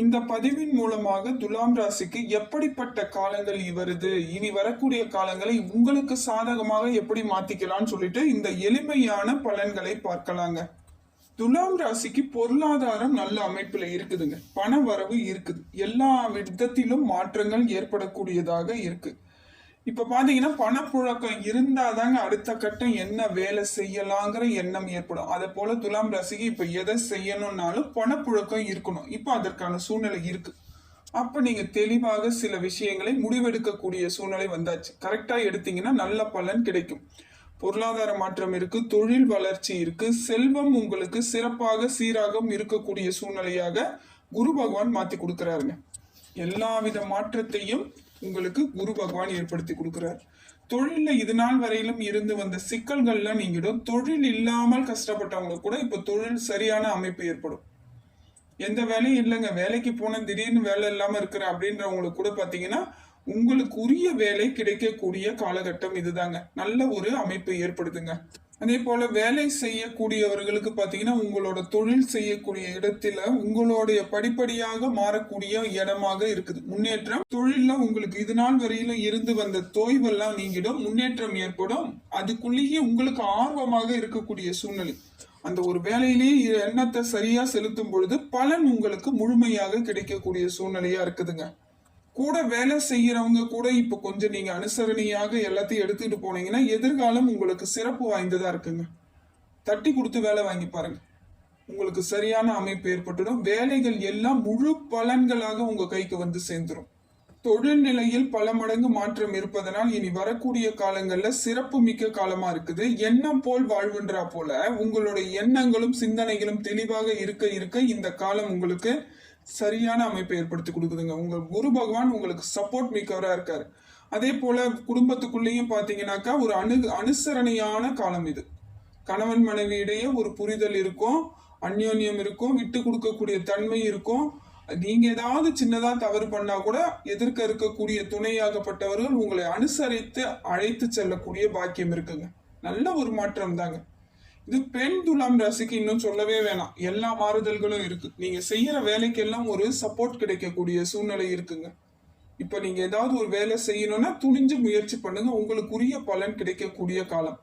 இந்த பதிவின் மூலமாக துலாம் ராசிக்கு எப்படிப்பட்ட காலங்கள் வருது இனி வரக்கூடிய காலங்களை உங்களுக்கு சாதகமாக எப்படி மாத்திக்கலாம்னு சொல்லிட்டு இந்த எளிமையான பலன்களை பார்க்கலாங்க. துலாம் ராசிக்கு பொருளாதாரம் நல்ல அமைப்புல இருக்குதுங்க. பண வரவு இருக்குது. எல்லா விதத்திலும் மாற்றங்கள் ஏற்படக்கூடியதாக இருக்குது இப்ப பாத்தீங்கன்னா பணப்புழக்கம் இருந்தாதாங்க அடுத்த கட்டம் என்ன வேலை செய்யலாங்கிற எண்ணம் ஏற்படும். அதே போல துலாம் ராசிக்கு இப்ப எதை செய்யணும்னாலும் பணப்புழக்கம் இருக்கணும். இப்ப அதற்கான சூழ்நிலை இருக்கு. அப்ப நீங்க தெளிவாக சில விஷயங்களை முடிவெடுக்கக்கூடிய சூழ்நிலை வந்தாச்சு. கரெக்டா எடுத்தீங்கன்னா நல்ல பலன் கிடைக்கும். பொருளாதார மாற்றம் இருக்கு தொழில் வளர்ச்சி இருக்கு செல்வம் உங்களுக்கு சிறப்பாக சீராகவும் இருக்கக்கூடிய சூழ்நிலையாக குரு பகவான் மாத்தி கொடுக்கறாருங்க. எல்லாவித மாற்றத்தையும் உங்களுக்கு குரு பகவான் ஏற்படுத்தி கொடுக்குறார். தொழில்ல இது நாள் வரையிலும் இருந்து வந்த சிக்கல்கள்லாம் நீங்கிடும். தொழில் இல்லாமல் கஷ்டப்பட்டவங்களுக்கு கூட இப்போ தொழில் சரியான அமைப்பு ஏற்படும். எந்த வேலையும் இல்லைங்க. வேலைக்கு போன திடீர்னு வேலை இல்லாமல் இருக்கிறேன் அப்படின்றவங்களுக்கு கூட பார்த்தீங்கன்னா உங்களுக்கு உரிய வேலை கிடைக்கக்கூடிய காலகட்டம் இதுதாங்க. நல்ல ஒரு அமைப்பு ஏற்படுத்துங்க. அதே போல வேலை செய்யக்கூடியவர்களுக்கு பார்த்தீங்கன்னா உங்களோட தொழில் செய்யக்கூடிய இடத்துல உங்களுடைய படிப்படியாக மாறக்கூடிய இடமாக இருக்குது. முன்னேற்றம் தொழில்ல உங்களுக்கு இது நாள் வரையில இருந்து வந்த தோய்வெல்லாம் நீங்கிடும் முன்னேற்றம் ஏற்படும். அதுக்குள்ளேயே உங்களுக்கு ஆர்வமாக இருக்கக்கூடிய சூழ்நிலை. அந்த ஒரு வேலையிலேயே எண்ணத்தை சரியா செலுத்தும் பொழுது பலன் உங்களுக்கு முழுமையாக கிடைக்கக்கூடிய சூழ்நிலையா இருக்குதுங்க. கூட வேலை செய்யறவங்க கூட இப்ப கொஞ்சம் நீங்க அனுசரணையாக எல்லாத்தையும் எடுத்துட்டு போனீங்கன்னா எதிர்காலம் உங்களுக்கு சிறப்பு வாய்ந்ததா இருக்குங்க. தட்டி கொடுத்து வேலை வாங்கி பாருங்க. உங்களுக்கு சரியான அமைப்பு ஏற்பட்டுடும். வேலைகள் எல்லாம் முழு பலன்களாக உங்க கைக்கு வந்து சேர்ந்துடும் தொழில் நிலையில் பல மடங்கு மாற்றம் இருப்பதனால் இனி வரக்கூடிய காலங்கள்ல சிறப்பு மிக்க காலமா இருக்குது. எண்ணம் போல் வாழ்வுன்றா போல உங்களுடைய எண்ணங்களும் சிந்தனைகளும் தெளிவாக இருக்க இருக்க இந்த காலம் உங்களுக்கு சரியான அமைப்பை ஏற்படுத்தி கொடுக்குதுங்க. உங்கள் குரு பகவான் உங்களுக்கு சப்போர்ட் மிக்கவராக இருக்கார். அதே போல குடும்பத்துக்குள்ளேயும் பார்த்தீங்கன்னாக்கா ஒரு அணு அனுசரணையான காலம் இது. கணவன் மனைவியிடையே ஒரு புரிதல் இருக்கும் அந்யோன்யம் இருக்கும் விட்டு கொடுக்கக்கூடிய தன்மை இருக்கும். நீங்க ஏதாவது சின்னதாக தவறு பண்ணா கூட எதிர்க்க இருக்கக்கூடிய துணையாகப்பட்டவர்கள் உங்களை அனுசரித்து அழைத்து செல்லக்கூடிய பாக்கியம் இருக்குங்க. நல்ல ஒரு மாற்றம் தாங்க இது பெண் துலாம் ராசிக்கு இன்னும் சொல்லவே வேணாம். எல்லா மாறுதல்களும் இருக்கு. நீங்க செய்யற வேலைக்கெல்லாம் ஒரு சப்போர்ட் கிடைக்கக்கூடிய சூழ்நிலை இருக்குங்க. இப்ப நீங்க ஏதாவது ஒரு வேலை செய்யணும்னா துணிஞ்சு முயற்சி பண்ணுங்க. உங்களுக்குரிய பலன் கிடைக்கக்கூடிய காலம்.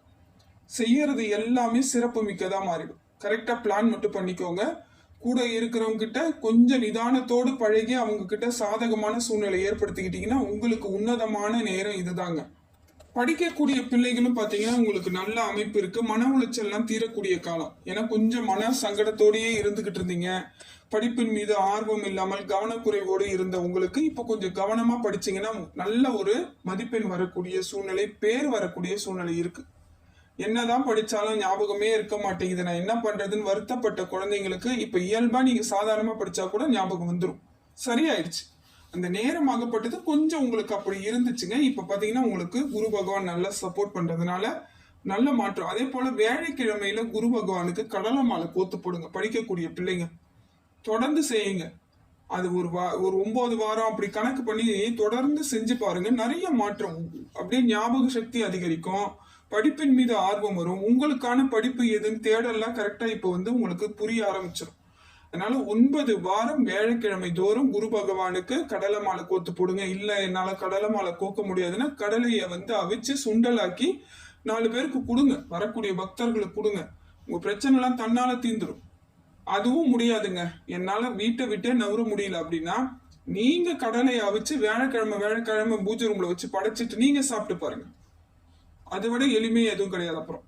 செய்யறது எல்லாமே சிறப்பு மிக்கதா மாறிடும். கரெக்டா பிளான் மட்டும் பண்ணிக்கோங்க. கூட இருக்கிறவங்க கிட்ட கொஞ்சம் நிதானத்தோடு பழகி அவங்க கிட்ட சாதகமான சூழ்நிலை ஏற்படுத்திக்கிட்டீங்கன்னா உங்களுக்கு உன்னதமான நேரம் இதுதாங்க. படிக்கக்கூடிய பிள்ளைகளும் பார்த்தீங்கன்னா உங்களுக்கு நல்ல அமைப்பு இருக்கு. மன உளைச்சல்லாம் தீரக்கூடிய காலம். ஏன்னா கொஞ்சம் மன சங்கடத்தோடயே இருந்துகிட்டு இருந்தீங்க. படிப்பின் மீது ஆர்வம் இல்லாமல் கவனக்குறைவோடு இருந்த உங்களுக்கு இப்போ கொஞ்சம் கவனமா படிச்சீங்கன்னா நல்ல ஒரு மதிப்பெண் வரக்கூடிய சூழ்நிலை பேர் வரக்கூடிய சூழ்நிலை இருக்கு. என்னதான் படிச்சாலும் ஞாபகமே இருக்க மாட்டேங்குது. நான் என்ன பண்றதுன்னு வருத்தப்பட்ட குழந்தைங்களுக்கு இப்ப இயல்பா நீங்க சாதாரணமா படிச்சா கூட ஞாபகம் வந்துடும் சரியாயிடுச்சு அந்த நேரம் ஆகப்பட்டது. கொஞ்சம் உங்களுக்கு அப்படி இருந்துச்சுங்க. இப்ப பாத்தீங்கன்னா உங்களுக்கு குரு பகவான் நல்லா சப்போர்ட் பண்றதுனால நல்ல மாற்றம். அதே போல வேலைக்கிழமையில குரு பகவானுக்கு கடலை மாலை கோத்து போடுங்க. படிக்கக்கூடிய பிள்ளைங்க. தொடர்ந்து செய்யுங்க. அது ஒரு வா ஒரு ஒன்பது வாரம் அப்படி கணக்கு பண்ணி தொடர்ந்து செஞ்சு பாருங்க. நிறைய மாற்றம். அப்படியே ஞாபக சக்தி அதிகரிக்கும். படிப்பின் மீது ஆர்வம் வரும். உங்களுக்கான படிப்பு எதுன்னு தேடலாம் கரெக்டா இப்போ வந்து உங்களுக்கு புரிய ஆரம்பிச்சிடும் அதனால ஒன்பது வாரம் வேலைக்கிழமை தோறும் குரு பகவானுக்கு கடலை மாலை கோத்து போடுங்க. இல்ல என்னால கடலை மாலை கோக்க முடியாதுன்னா கடலையை வந்து அவிச்சு சுண்டலாக்கி நாலு பேருக்கு கொடுங்க. வரக்கூடிய பக்தர்களுக்கு கொடுங்க. உங்க பிரச்சனை எல்லாம் தன்னால தீந்துடும் அதுவும் முடியாதுங்க. என்னால வீட்டை விட்டே நவர முடியல அப்படின்னா நீங்க கடலை அவிச்சு வியாழக்கிழமை வேலைக்கிழமை பூஜை ரூம்ல வச்சு படைச்சிட்டு நீங்க சாப்பிட்டு பாருங்க. அதை விட எளிமையே எதுவும் கிடையாது அப்புறம்.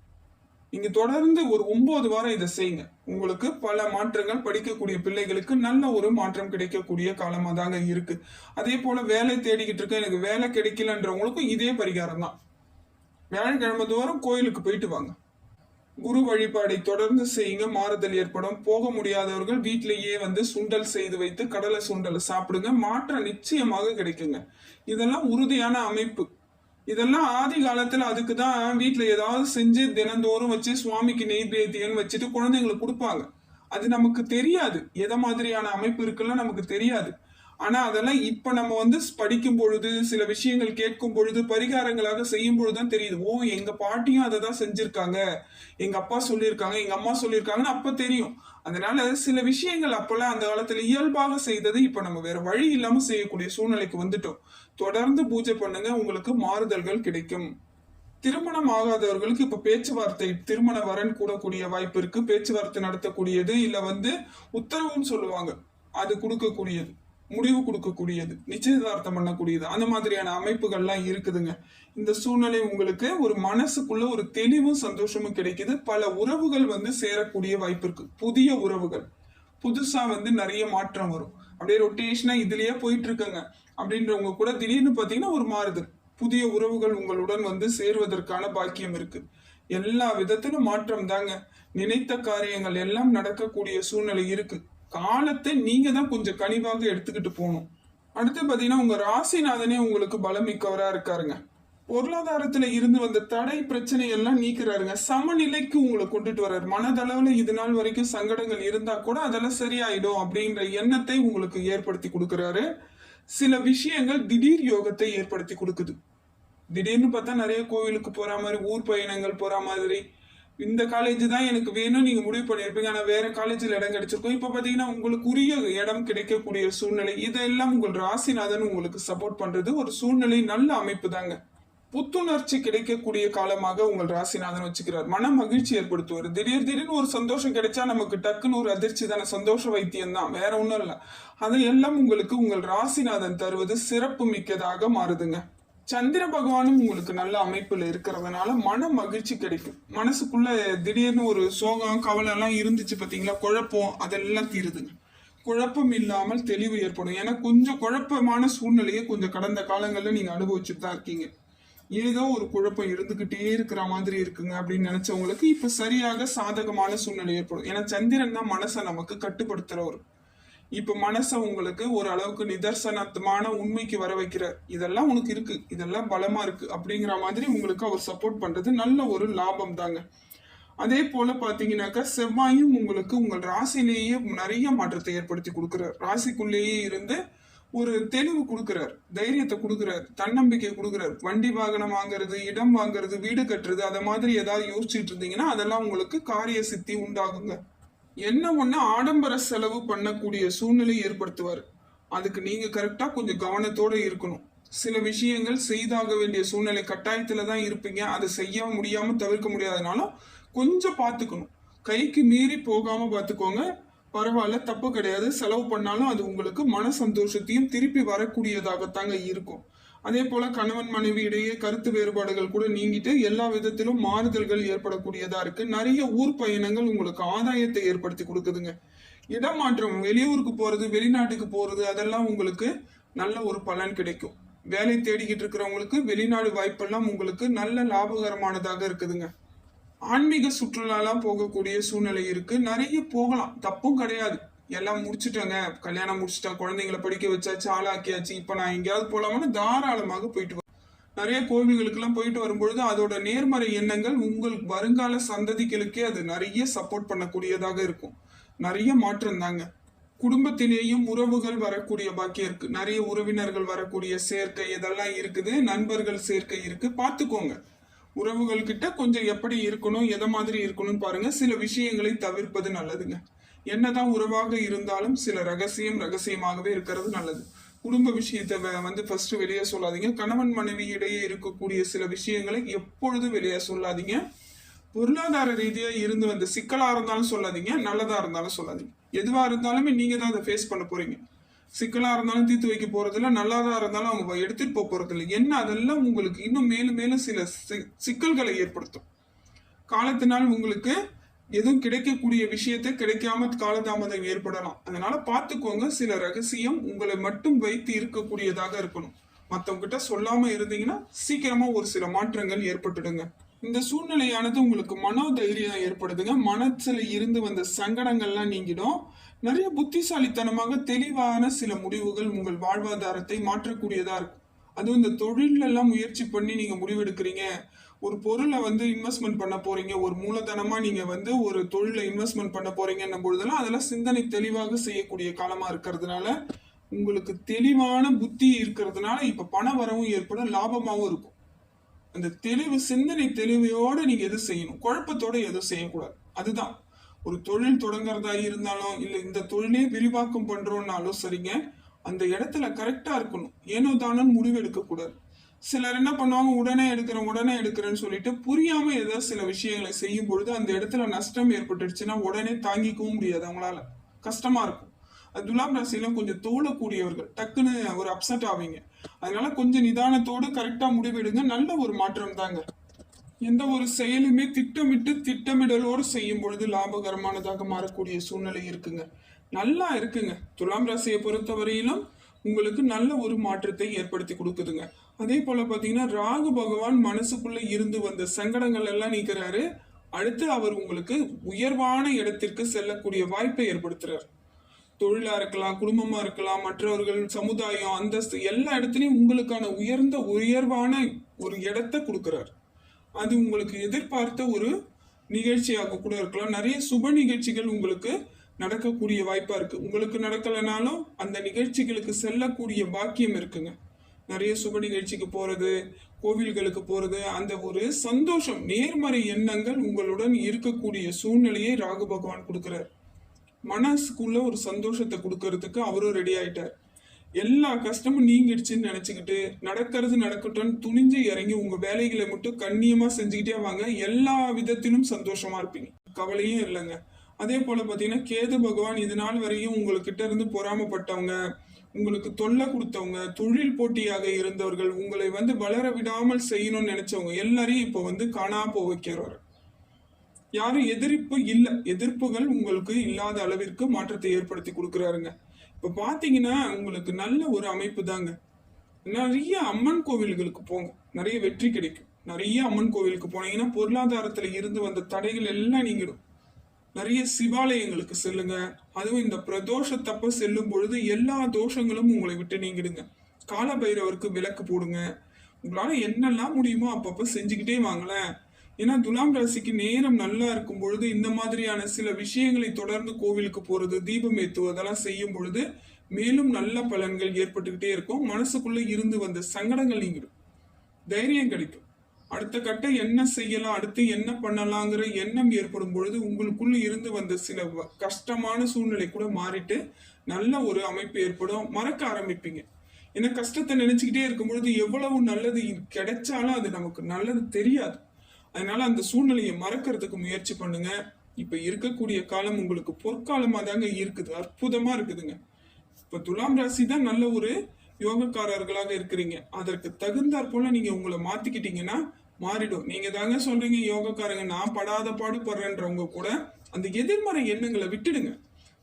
நீங்க தொடர்ந்து ஒரு ஒன்பது வாரம் இதை செய்யுங்க. உங்களுக்கு பல மாற்றங்கள் படிக்கக்கூடிய பிள்ளைகளுக்கு நல்ல ஒரு மாற்றம் கிடைக்கக்கூடிய காலமா தாங்க இருக்கு. அதே போல வேலை தேடிக்கிட்டு இருக்க எனக்கு வேலை கிடைக்கலன்றவங்களுக்கும் இதே பரிகாரம் தான். வியாழக்கிழமை தோறும் கோயிலுக்கு போயிட்டு வாங்க. குரு வழிபாடை தொடர்ந்து செய்யுங்க. மாறுதல் ஏற்படும். போக முடியாதவர்கள் வீட்டிலேயே வந்து சுண்டல் செய்து வைத்து கடலை சுண்டலை சாப்பிடுங்க. மாற்றம் நிச்சயமாக கிடைக்குங்க. இதெல்லாம் உறுதியான அமைப்பு. இதெல்லாம் ஆதி காலத்துல அதுக்கு தான் வீட்டுல ஏதாவது செஞ்சு தினந்தோறும் வச்சு சுவாமிக்கு நெய்வேத்தியம்னு வச்சுட்டு குழந்தைங்களுக்கு கொடுப்பாங்க. அது நமக்கு தெரியாது. எதை மாதிரியான அமைப்பு இருக்குல்லாம் நமக்கு தெரியாது. ஆனா அதெல்லாம் இப்ப நம்ம வந்து படிக்கும் பொழுது சில விஷயங்கள் கேட்கும் பொழுது பரிகாரங்களாக செய்யும் பொழுதுதான் தெரியுது. ஓ எங்க பாட்டியும் அதை தான் செஞ்சிருக்காங்க. எங்க அப்பா சொல்லியிருக்காங்க எங்க அம்மா சொல்லியிருக்காங்கன்னு அப்ப தெரியும். அதனால சில விஷயங்கள் அப்பெல்லாம் அந்த காலத்துல இயல்பாக செய்தது இப்ப நம்ம வேற வழி இல்லாம செய்யக்கூடிய சூழ்நிலைக்கு வந்துட்டோம். தொடர்ந்து பூஜை பண்ணுங்க உங்களுக்கு மாறுதல்கள் கிடைக்கும். திருமணம் ஆகாதவர்களுக்கு இப்ப பேச்சுவார்த்தை திருமண வரன் கூடக்கூடிய வாய்ப்பு இருக்கு. பேச்சுவார்த்தை நடத்தக்கூடியது இல்ல வந்து உத்தரவுன்னு சொல்லுவாங்க. அது கொடுக்கக்கூடியது முடிவு கொடுக்கக்கூடியது நிச்சயதார்த்தம் பண்ணக்கூடியது. அந்த மாதிரியான அமைப்புகள்லாம் இருக்குதுங்க. இந்த சூழ்நிலை உங்களுக்கு ஒரு மனசுக்குள்ள ஒரு தெளிவும் சந்தோஷமும் கிடைக்குது. பல உறவுகள் வந்து சேரக்கூடிய வாய்ப்பு இருக்கு. புதிய உறவுகள். புதுசா வந்து நிறைய மாற்றம் வரும். அப்படியே ரொட்டேஷனா இதுலயே போயிட்டு இருக்குங்க. அப்படின்றவங்க கூட திடீர்னு பார்த்தீங்கன்னா ஒரு மாறுதல் புதிய உறவுகள் உங்களுடன் வந்து சேர்வதற்கான பாக்கியம் இருக்கு. எல்லா விதத்திலும் மாற்றம் தாங்க. நினைத்த காரியங்கள் எல்லாம் நடக்கக்கூடிய சூழ்நிலை இருக்கு. காலத்தை நீங்க தான் கொஞ்சம் கனிவாக எடுத்துக்கிட்டு போகணும். அடுத்து பார்த்தீங்கன்னா உங்க ராசிநாதனே உங்களுக்கு பலமிக்கவரா இருக்காருங்க. பொருளாதாரத்துல இருந்து வந்த தடை பிரச்சனை எல்லாம் நீக்கிறாருங்க. சமநிலைக்கு உங்களை கொண்டுட்டு வர்றாரு. மனதளவுல இது நாள் வரைக்கும் சங்கடங்கள் இருந்தா கூட அதெல்லாம் சரியாயிடும் அப்படின்ற எண்ணத்தை உங்களுக்கு ஏற்படுத்தி கொடுக்குறாரு. சில விஷயங்கள் திடீர் யோகத்தை ஏற்படுத்தி கொடுக்குது. திடீர்னு பார்த்தா நிறைய கோவிலுக்கு போற மாதிரி ஊர் பயணங்கள் போற மாதிரி. இந்த காலேஜ் தான் எனக்கு வேணும் நீங்க முடிவு பண்ணியிருப்பீங்க. ஆனா வேற காலேஜில் இடம் கிடைச்சிருக்கும். இப்ப பாத்தீங்கன்னா உங்களுக்கு உரிய இடம் கிடைக்கக்கூடிய சூழ்நிலை இதெல்லாம் உங்கள் ராசிநாதன் உங்களுக்கு சப்போர்ட் பண்றது ஒரு சூழ்நிலை நல்ல அமைப்பு தாங்க. புத்துணர்ச்சி கிடைக்கக்கூடிய காலமாக உங்கள் ராசிநாதன் வச்சுக்கிறார். மன மகிழ்ச்சி ஏற்படுத்துவார். திடீர் திடீர்னு ஒரு சந்தோஷம் கிடைச்சா நமக்கு டக்குன்னு ஒரு அதிர்ச்சி தானே. சந்தோஷ வைத்தியம் தான். வேற ஒன்றும் இல்லை. அதையெல்லாம் உங்களுக்கு உங்கள் ராசிநாதன் தருவது சிறப்பு மிக்கதாக மாறுதுங்க. சந்திர பகவானும் உங்களுக்கு நல்ல அமைப்புல இருக்கிறதுனால மன மகிழ்ச்சி கிடைக்கும். மனசுக்குள்ள திடீர்னு ஒரு சோகம் கவலை எல்லாம் இருந்துச்சு பாத்தீங்களா? குழப்பம் அதெல்லாம் தீருதுங்க. குழப்பம் இல்லாமல் தெளிவு ஏற்படும். ஏன்னா கொஞ்சம் குழப்பமான சூழ்நிலையை கொஞ்சம் கடந்த காலங்களில் நீங்க அனுபவிச்சுட்டு தான் இருக்கீங்க. ஏதோ ஒரு குழப்பம் இருந்துகிட்டே இருக்கிற மாதிரி இருக்குங்க அப்படின்னு நினைச்சவங்களுக்கு இப்ப சரியாக சாதகமான சூழ்நிலை ஏற்படும். ஏன்னா சந்திரன் தான் மனசை நமக்கு கட்டுப்படுத்துறவர் இப்ப மனசை உங்களுக்கு ஒரு அளவுக்கு நிதர்சனமான உண்மைக்கு வர வைக்கிறார் இதெல்லாம் உனக்கு இருக்கு. இதெல்லாம் பலமா இருக்கு அப்படிங்கிற மாதிரி உங்களுக்கு அவர் சப்போர்ட் பண்றது நல்ல ஒரு லாபம் தாங்க. அதே போல பாத்தீங்கன்னாக்கா செவ்வாயும் உங்களுக்கு உங்கள் ராசிலேயே நிறைய மாற்றத்தை ஏற்படுத்தி கொடுக்குற ராசிக்குள்ளேயே இருந்து ஒரு தெளிவு கொடுக்குறார் தைரியத்தை கொடுக்குறார் தன்னம்பிக்கை கொடுக்குறார். வண்டி வாகனம் வாங்குறது இடம் வாங்குறது வீடு கட்டுறது அதை மாதிரி ஏதாவது யோசிச்சுட்டு இருந்தீங்கன்னா அதெல்லாம் உங்களுக்கு காரிய சித்தி உண்டாகுங்க. என்ன ஒண்ணு ஆடம்பர செலவு பண்ணக்கூடிய சூழ்நிலை ஏற்படுத்துவார். அதுக்கு நீங்க கரெக்டா கொஞ்சம் கவனத்தோட இருக்கணும். சில விஷயங்கள் செய்தாக வேண்டிய சூழ்நிலை கட்டாயத்துல தான் இருப்பீங்க. அதை செய்ய முடியாம தவிர்க்க முடியாதனாலும் கொஞ்சம் பார்த்துக்கணும். கைக்கு மீறி போகாம பார்த்துக்கோங்க. பரவாயில்ல தப்பு கிடையாது. செலவு பண்ணாலும் அது உங்களுக்கு மன சந்தோஷத்தையும் திருப்பி வரக்கூடியதாகத்தாங்க இருக்கும். அதே போல கணவன் மனைவி இடையே கருத்து வேறுபாடுகள் கூட நீங்கிட்டு எல்லா விதத்திலும் மாறுதல்கள் ஏற்படக்கூடியதா இருக்கு. நிறைய ஊர் பயணங்கள் உங்களுக்கு ஆதாயத்தை ஏற்படுத்தி கொடுக்குதுங்க. இடமாற்றம் வெளியூருக்கு போறது வெளிநாட்டுக்கு போறது அதெல்லாம் உங்களுக்கு நல்ல ஒரு பலன் கிடைக்கும். வேலை தேடிக்கிட்டு இருக்கிறவங்களுக்கு வெளிநாடு வாய்ப்பெல்லாம் உங்களுக்கு நல்ல லாபகரமானதாக இருக்குதுங்க. ஆன்மீக சுற்றுலாலாம் போகக்கூடிய சூழ்நிலை இருக்குது நிறைய போகலாம். தப்பும் கிடையாது. எல்லாம் முடிச்சுட்டேங்க. கல்யாணம் முடிச்சுட்டா குழந்தைங்களை படிக்க வச்சாச்சு ஆளாக்கியாச்சு. இப்போ நான் எங்கேயாவது போலாம்னு தாராளமாக போயிட்டு வரேன் நிறைய கோவில்களுக்கெல்லாம் போயிட்டு வரும்பொழுது அதோட நேர்மறை எண்ணங்கள் உங்கள் வருங்கால சந்ததிகளுக்கே அது நிறைய சப்போர்ட் பண்ணக்கூடியதாக இருக்கும். நிறைய மாற்றம் தாங்க. குடும்பத்திலேயும் உறவுகள் வரக்கூடிய பாக்கியம் இருக்கு. நிறைய உறவினர்கள் வரக்கூடிய சேர்க்கை இதெல்லாம் இருக்குது. நண்பர்கள் சேர்க்கை இருக்கு. பார்த்துக்கோங்க. உறவுகள்கிட்ட கொஞ்சம் எப்படி இருக்கணும் எதை மாதிரி இருக்கணும்னு பாருங்க. சில விஷயங்களை தவிர்ப்பது நல்லதுங்க. என்னதான் உறவாக இருந்தாலும் சில ரகசியம் ரகசியமாகவே இருக்கிறது நல்லது. குடும்ப விஷயத்தை வ- வந்து ஃபர்ஸ்ட் வெளியே சொல்லாதீங்க. கணவன் மனைவி இடையே இருக்கக்கூடிய சில விஷயங்களை எப்பொழுதும் வெளியே சொல்லாதீங்க. பொருளாதார ரீதியா இருந்து வந்த சிக்கலா இருந்தாலும் சொல்லாதீங்க. நல்லதா இருந்தாலும் சொல்லாதீங்க. எதுவா இருந்தாலுமே நீங்க தான் அதை ஃபேஸ் பண்ண போறீங்க. சிக்கலா இருந்தாலும் தீர்த்து வைக்க போகிறதில்ல நல்லதா இருந்தாலும் அவங்க எடுத்துகிட்டு போக போகிறதில்ல என்ன அதெல்லாம் உங்களுக்கு இன்னும் மேலும் மேலும் சில சி- சிக்கல்களை ஏற்படுத்தும். காலத்தினால் உங்களுக்கு எதுவும் கிடைக்கக்கூடிய விஷயத்தை கிடைக்காம காலதாமதம் ஏற்படலாம். அதனால பார்த்துக்கோங்க சில ரகசியம் உங்களை மட்டும் வைத்து இருக்கக்கூடியதாக இருக்கணும். மற்றவங்கிட்ட சொல்லாம இருந்தீங்கன்னா சீக்கிரமா ஒரு சில மாற்றங்கள் ஏற்பட்டுடுங்க. இந்த சூழ்நிலையானது உங்களுக்கு மனோதைரியம் ஏற்படுதுங்க. மனசுல இருந்து வந்த சங்கடங்கள்லாம் நீங்கிடும். நிறைய புத்திசாலித்தனமாக தெளிவான சில முடிவுகள் உங்கள் வாழ்வாதாரத்தை மாற்றக்கூடியதா இருக்கும் அதுவும் இந்த தொழிலெல்லாம் முயற்சி பண்ணி நீங்க முடிவெடுக்கிறீங்க. ஒரு பொருளை வந்து இன்வெஸ்ட்மெண்ட் பண்ண போறீங்க. ஒரு மூலதனமா நீங்க வந்து ஒரு தொழில இன்வெஸ்ட்மெண்ட் பண்ண போறீங்கன்னும் பொழுதெல்லாம் அதெல்லாம் சிந்தனை தெளிவாக செய்யக்கூடிய காலமா இருக்கிறதுனால உங்களுக்கு தெளிவான புத்தி இருக்கிறதுனால இப்ப பண வரவும் ஏற்படும் லாபமாகவும் இருக்கும். அந்த தெளிவு சிந்தனை தெளிவையோட நீங்க எது செய்யணும்? குழப்பத்தோட எதுவும் செய்யக்கூடாது. அதுதான். ஒரு தொழில் தொடங்குறதா இருந்தாலும் இல்லை இந்த தொழிலே விரிவாக்கம் பண்றோம்னாலும் சரிங்க அந்த இடத்துல கரெக்டா இருக்கணும். ஏனோ தானோன்னு முடிவு எடுக்கக்கூடாது. சிலர் என்ன பண்ணுவாங்க உடனே எடுக்கிறேன் உடனே எடுக்கிறேன்னு சொல்லிட்டு புரியாம ஏதோ சில விஷயங்களை செய்யும் பொழுது அந்த இடத்துல நஷ்டம் ஏற்பட்டுடுச்சுன்னா உடனே தாங்கிக்கவும் முடியாது அவங்களால. கஷ்டமா இருக்கும். அது துலாம் ராசியில கொஞ்சம் தோழக்கூடியவர்கள் டக்குன்னு ஒரு அப்செட் ஆவீங்க. அதனால கொஞ்சம் நிதானத்தோடு கரெக்டா முடிவெடுங்க. நல்ல ஒரு மாற்றம் தாங்க எந்த ஒரு செயலுமே திட்டமிட்டு திட்டமிடலோடு செய்யும் பொழுது லாபகரமானதாக மாறக்கூடிய சூழ்நிலை இருக்குங்க. நல்லா இருக்குங்க. துலாம் ராசியை பொறுத்தவரையிலும் உங்களுக்கு நல்ல ஒரு மாற்றத்தை ஏற்படுத்தி கொடுக்குதுங்க. அதே போல பார்த்தீங்கன்னா ராகு பகவான் மனசுக்குள்ளே இருந்து வந்த சங்கடங்கள் எல்லாம் நீக்கிறாரு. அடுத்து அவர் உங்களுக்கு உயர்வான இடத்திற்கு செல்லக்கூடிய வாய்ப்பை ஏற்படுத்துறார். தொழிலாக இருக்கலாம் குடும்பமாக இருக்கலாம் மற்றவர்கள் சமுதாயம் அந்தஸ்து எல்லா இடத்துலையும் உங்களுக்கான உயர்ந்த உயர்வான ஒரு இடத்தை கொடுக்குறாரு. அது உங்களுக்கு எதிர்பார்த்த ஒரு நிகழ்ச்சியாக கூட இருக்கலாம். நிறைய சுப நிகழ்ச்சிகள் உங்களுக்கு நடக்கக்கூடிய வாய்ப்பாக இருக்குது உங்களுக்கு நடக்கலைனாலும் அந்த நிகழ்ச்சிகளுக்கு செல்லக்கூடிய பாக்கியம் இருக்குங்க. நிறைய சுப நிகழ்ச்சிக்கு போகிறது கோவில்களுக்கு போகிறது அந்த ஒரு சந்தோஷம் நேர்மறை எண்ணங்கள் உங்களுடன் இருக்கக்கூடிய சூழ்நிலையை ராகு பகவான் கொடுக்குறார். மனசுக்குள்ள ஒரு சந்தோஷத்தை கொடுக்கறதுக்கு அவரும் ரெடி ஆயிட்டார். எல்லா கஷ்டமும் நீங்கிடுச்சுன்னு நினச்சிக்கிட்டு நடக்கிறது நடக்கட்டும்னு துணிஞ்சு இறங்கி உங்கள் வேலைகளை மட்டும் கண்ணியமாக செஞ்சுக்கிட்டே வாங்க. எல்லா விதத்திலும் சந்தோஷமாக இருப்பீங்க. கவலையும் இல்லைங்க. அதே போல் பார்த்தீங்கன்னா கேது பகவான் இது நாள் வரையும் உங்கள்கிட்ட இருந்து பொறாமப்பட்டவங்க உங்களுக்கு தொல்லை கொடுத்தவங்க தொழில் போட்டியாக இருந்தவர்கள் உங்களை வந்து வளர விடாமல் செய்யணும்னு நினைச்சவங்க எல்லாரையும் இப்போ வந்து காணா போ வைக்கிறவர் யாரும் எதிர்ப்பு இல்லை. எதிர்ப்புகள் உங்களுக்கு இல்லாத அளவிற்கு மாற்றத்தை ஏற்படுத்தி கொடுக்குறாருங்க. இப்போ பார்த்தீங்கன்னா உங்களுக்கு நல்ல ஒரு அமைப்பு தாங்க. நிறைய அம்மன் கோவில்களுக்கு போங்க. நிறைய வெற்றி கிடைக்கும். நிறைய அம்மன் கோவிலுக்கு போனீங்கன்னா பொருளாதாரத்தில் இருந்து வந்த தடைகள் எல்லாம் நீங்கிடும். நிறைய சிவாலயங்களுக்கு செல்லுங்க. அதுவும் இந்த பிரதோஷத்தப்ப செல்லும் பொழுது எல்லா தோஷங்களும் உங்களை விட்டு நீங்கிடுங்க. கால பைரவருக்கு விளக்கு போடுங்க. உங்களால என்னெல்லாம் முடியுமோ அப்பப்போ செஞ்சுக்கிட்டே வாங்களேன். ஏன்னா துலாம் ராசிக்கு நேரம் நல்லா இருக்கும் பொழுது இந்த மாதிரியான சில விஷயங்களை தொடர்ந்து கோவிலுக்கு போறது தீபம் ஏத்துவதெல்லாம் செய்யும் பொழுது மேலும் நல்ல பலன்கள் ஏற்பட்டுக்கிட்டே இருக்கும். மனசுக்குள்ள இருந்து வந்த சங்கடங்கள் நீங்கிடும். தைரியம் கிடைக்கும். அடுத்த கட்ட என்ன செய்யலாம் அடுத்து என்ன பண்ணலாங்கிற எண்ணம் ஏற்படும் பொழுது உங்களுக்குள்ள இருந்து வந்த சில வ- கஷ்டமான சூழ்நிலை கூட மாறிட்டு நல்ல ஒரு அமைப்பு ஏற்படும். மறக்க ஆரம்பிப்பீங்க. ஏன்னா கஷ்டத்தை நினைச்சுக்கிட்டே இருக்கும் பொழுது எவ்வளவு நல்லது கிடைச்சாலும் அது நமக்கு நல்லது தெரியாது. அதனால அந்த சூழ்நிலையை மறக்கிறதுக்கு முயற்சி பண்ணுங்க. இப்ப இருக்கக்கூடிய காலம் உங்களுக்கு பொற்காலமா தாங்க இருக்குது. அற்புதமா இருக்குதுங்க. இப்ப துலாம் ராசி தான் நல்ல ஒரு யோகக்காரர்களாக இருக்கிறீங்க. அதற்கு தகுந்தாற் போல நீங்க உங்களை மாத்திக்கிட்டீங்கன்னா மாறிடும். நீங்க தாங்க சொல்றீங்க யோகக்காரங்க நான் படாத பாடுபடுறேன்றவங்க கூட அந்த எதிர்மறை எண்ணங்களை விட்டுடுங்க.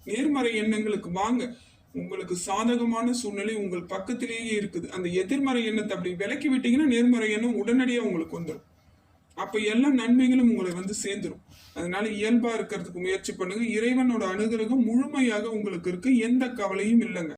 நேர்மறை எண்ணங்களுக்கு வாங்க. உங்களுக்கு சாதகமான சூழ்நிலை உங்கள் பக்கத்திலேயே இருக்குது. அந்த எதிர்மறை எண்ணத்தை அப்படி விலக்கி விட்டீங்கன்னா நேர்மறை எண்ணம் உடனடியாக உங்களுக்கு வந்துடும். அப்ப எல்லா நன்மைகளும் உங்களை வந்து சேர்ந்துரும். அதனால இயல்பா இருக்கிறதுக்கு முயற்சி பண்ணுங்க. இறைவனோட அனுகிரகம் முழுமையாக உங்களுக்கு இருக்கு எந்த கவலையும் இல்லைங்க.